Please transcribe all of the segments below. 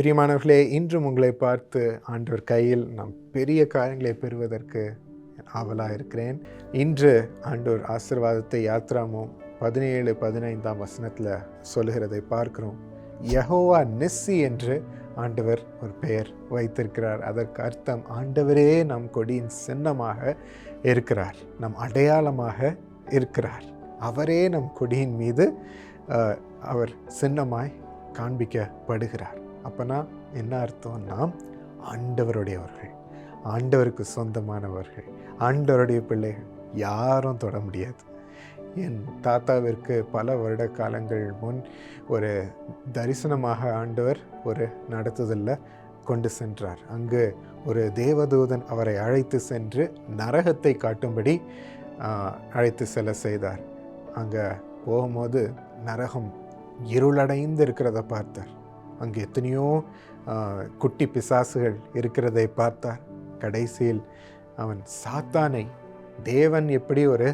பிரியமானவர்களே இன்றும் உங்களை பார்த்து ஆண்டவர் கையில் நாம் பெரிய காரியங்களை பெறுவதற்கு ஆவலாக இருக்கிறேன். இன்று ஆண்டோர் ஆசீர்வாதத்தை யாத்ராமும் பதினேழு பதினைந்தாம் வசனத்தில் சொல்லுகிறதை பார்க்கிறோம். யஹோவா நெஸ்ஸி என்று ஆண்டவர் ஒரு பெயர் வைத்திருக்கிறார். அதற்கு அர்த்தம் ஆண்டவரே நம் கொடியின் சின்னமாக இருக்கிறார். நம் அடையாளமாக இருக்கிறார். அவரே நம் கொடியின் மீது அவர் சின்னமாய் காண்பிக்கப்படுகிறார். அப்போனா என்ன அர்த்தம் நாம் ஆண்டவருடையவர்கள் ஆண்டவருக்கு சொந்தமானவர்கள் ஆண்டவருடைய பிள்ளைகள் யாரும் தொட முடியாது. என் தாத்தாவிற்கு பல வருட காலங்கள் முன் ஒரு தரிசனமாக ஆண்டவர் ஒரு நடத்துதலில் கொண்டு சென்றார். அங்கு ஒரு தேவதூதன் அவரை அழைத்து சென்று நரகத்தை காட்டும்படி அழைத்து செல்ல செய்தார். அங்கே போகும்போது நரகம் இருளடைந்து இருக்கிறத பார்த்தார். அங்கே எத்தனையோ குட்டி பிசாசுகள் இருக்கிறதை பார்த்தார். கடைசியில் அவன் சாத்தானை தேவன் எப்படி ஒரு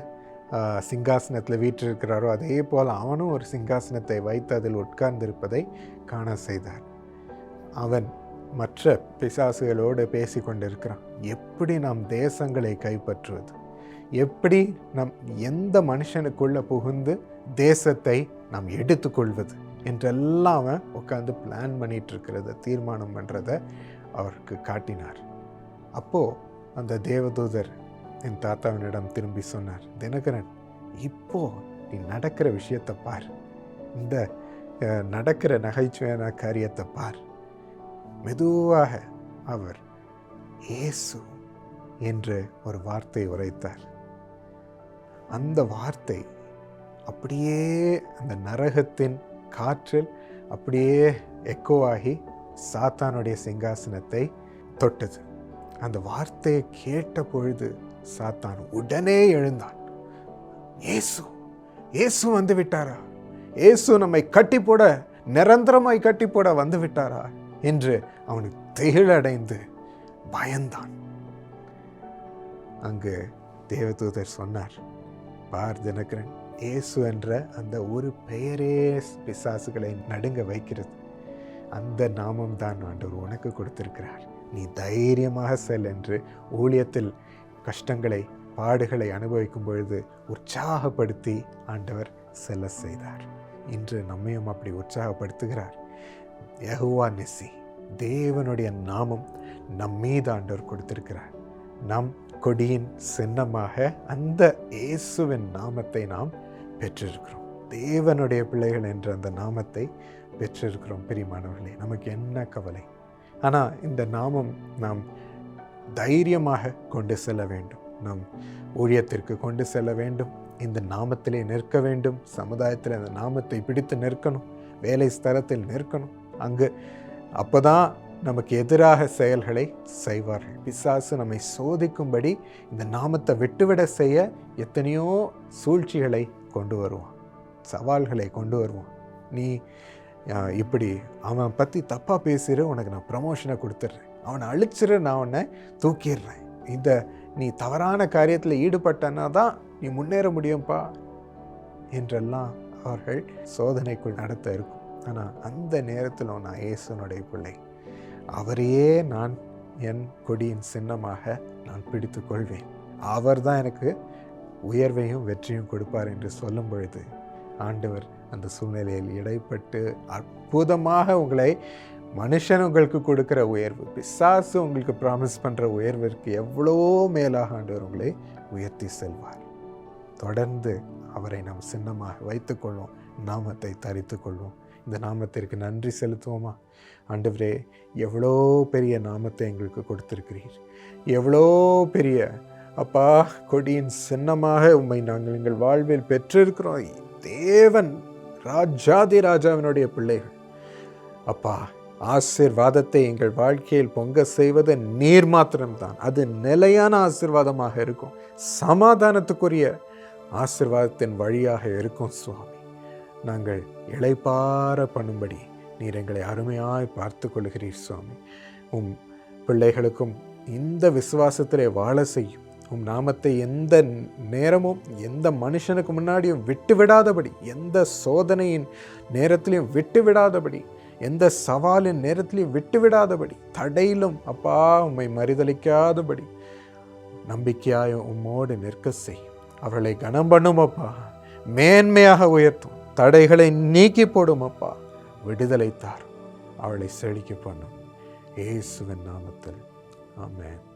சிங்காசனத்தில் வீற்றிருக்கிறாரோ அதே போல் அவனும் ஒரு சிங்காசனத்தை வைத்து அதில் உட்கார்ந்திருப்பதை காண செய்தார். அவன் மற்ற பிசாசுகளோடு பேசி கொண்டிருக்கிறான் எப்படி நாம் தேசங்களை கைப்பற்றுவது? எப்படி நம் எந்த மனுஷனுக்குள்ளே புகுந்து தேசத்தை நாம் எடுத்துக்கொள்வது? என்றெல்லாம் அவன் உட்காந்து பிளான் பண்ணிட்டு இருக்கிறத தீர்மானம் பண்ணுறத அவருக்கு காட்டினார். அப்போது அந்த தேவதூதர் என் தாத்தாவினிடம் திரும்பி சொன்னார் தினகரன் இப்போ நீ நடக்கிற விஷயத்தை பார். இந்த நடக்கிற நகைச்சுவையான காரியத்தை பார். மெதுவாக அவர் ஏசு என்று ஒரு வார்த்தை உரைத்தார். அந்த வார்த்தை அப்படியே அந்த நரகத்தின் காற்றில் அப்படியே எக்கோவாகி சாத்தானுடைய சிங்காசனத்தை தொட்டது. அந்த வார்த்தையை கேட்ட பொழுது சாத்தான் உடனே எழுந்தான். ஏசு இயேசு வந்து விட்டாரா? ஏசு நம்மை கட்டி போட நிரந்தரமாய் கட்டி போட வந்து விட்டாரா? என்று அவனுக்கு திகிழடைந்து பயந்தான். அங்கு தேவதூதர் சொன்னார் பார் தினகரன் இயேசு என்ற அந்த ஒரு பெயரே பிசாசுகளை நடுங்க வைக்கிறது. அந்த நாமம் தான் ஆண்டவர் உனக்கு கொடுத்திருக்கிறார். நீ தைரியமாக செல் என்று ஊழியத்தில் கஷ்டங்களை பாடுகளை அனுபவிக்கும் பொழுது உற்சாகப்படுத்தி ஆண்டவர் செல்ல செய்தார். இன்று நம்மையும் அப்படி உற்சாகப்படுத்துகிறார். யகுவா நெஸ்ஸி தேவனுடைய நாமம் நம் மீது ஆண்டவர் கொடுத்திருக்கிறார். நம் கொடியின் சின்னமாக அந்த இயேசுவின் நாமத்தை நாம் பெற்றிருக்கிறோம். தேவனுடைய பிள்ளைகள் என்ற அந்த நாமத்தை பெற்றிருக்கிறோம் பிரியமானவர்களே. நமக்கு என்ன கவலை? ஆனால் இந்த நாமம் நாம் தைரியமாக கொண்டு செல்ல வேண்டும். நம் ஊழியத்திற்கு கொண்டு செல்ல வேண்டும். இந்த நாமத்திலே நிற்க வேண்டும். சமுதாயத்தில் அந்த நாமத்தை பிடித்து நிற்கணும். வேலை ஸ்தலத்தில் நிற்கணும். அங்கு அப்போதான் நமக்கு எதிராக செயல்களை செய்வார்கள். பிசாசு நம்மை சோதிக்கும்படி இந்த நாமத்தை விட்டுவிட செய்ய எத்தனையோ சூழ்ச்சிகளை கொண்டு வருவான். சவால்களை கொண்டு வருவான். நீ இப்படி அவன் பற்றி தப்பாக பேசுகிற உனக்கு நான் ப்ரமோஷனை கொடுத்துட்றேன். அவனை அழிச்சிரு நான் உன்னை தூக்கிடுறேன். இந்த நீ தவறான காரியத்தில் ஈடுபட்டனா தான் நீ முன்னேற முடியும்ப்பா என்றெல்லாம் அவர்கள் சோதனைக்குள் நடத்த இருக்கும். ஆனால் அந்த நேரத்தில் நான் இயேசுனுடைய பிள்ளை அவரையே நான் என் கொடியின் சின்னமாக நான் பிடித்து கொள்வேன் அவர் தான் எனக்கு உயர்வையும் வெற்றியும் கொடுப்பார் என்று சொல்லும் பொழுது ஆண்டவர் அந்த சூழ்நிலையில் இடைப்பட்டு அற்புதமாக உங்களை மனுஷன் உங்களுக்கு கொடுக்குற உயர்வு பிசாசு உங்களுக்கு ப்ராமிஸ் பண்ணுற உயர்விற்கு எவ்வளோ மேலாக ஆண்டவர் உங்களை உயர்த்தி செல்வார். தொடர்ந்து அவரை நாம் சின்னமாக வைத்துக்கொள்வோம் நாமத்தை தரித்து கொள்வோம் இந்த நாமத்திற்கு நன்றி செலுத்துவோமா? ஆண்டவரே எவ்வளோ பெரிய நாமத்தை எங்களுக்கு கொடுத்துருக்கிறீர். எவ்வளோ பெரிய அப்பா கொடியின் சின்னமாக உம்மை நாங்கள் எங்கள் வாழ்வில் பெற்றிருக்கிறோம். தேவன் ராஜாதி ராஜாவினுடைய பிள்ளைகள். அப்பா ஆசிர்வாதத்தை எங்கள் வாழ்க்கையில் பொங்க செய்வது நீர் மாத்திரம்தான். அது நிலையான ஆசிர்வாதமாக இருக்கும். சமாதானத்துக்குரிய ஆசீர்வாதத்தின் வழியாக இருக்கும் சுவாமி. நாங்கள் இளைப்பார பண்ணும்படி நீர் எங்களை அருமையாய் பார்த்து கொள்கிறீர் சுவாமி. உம் பிள்ளைகளுக்கும் இந்த விசுவாசத்திலே வாழ செய்யும். உம் நாமத்தை எந்த நேரமும் எந்த மனுஷனுக்கு முன்னாடியும் விட்டு விடாதபடி எந்த சோதனையின் நேரத்திலையும் விட்டு விடாதபடி எந்த சவாலின் நேரத்திலையும் விட்டு விடாதபடி தடையிலும் அப்பா உம்மை மறுதளிக்காதபடி நம்பிக்கையாய் உம்மோடு நிற்க செய். அவர்களை கனம் பண்ணும் அப்பா. மேன்மையாக உயர்த்தும். தடைகளை நீக்கி போடும் அப்பா. விடுதலை தார் அவளை செழிக்க பண்ணும். ஏசுவின் நாமத்தில். ஆமேன்.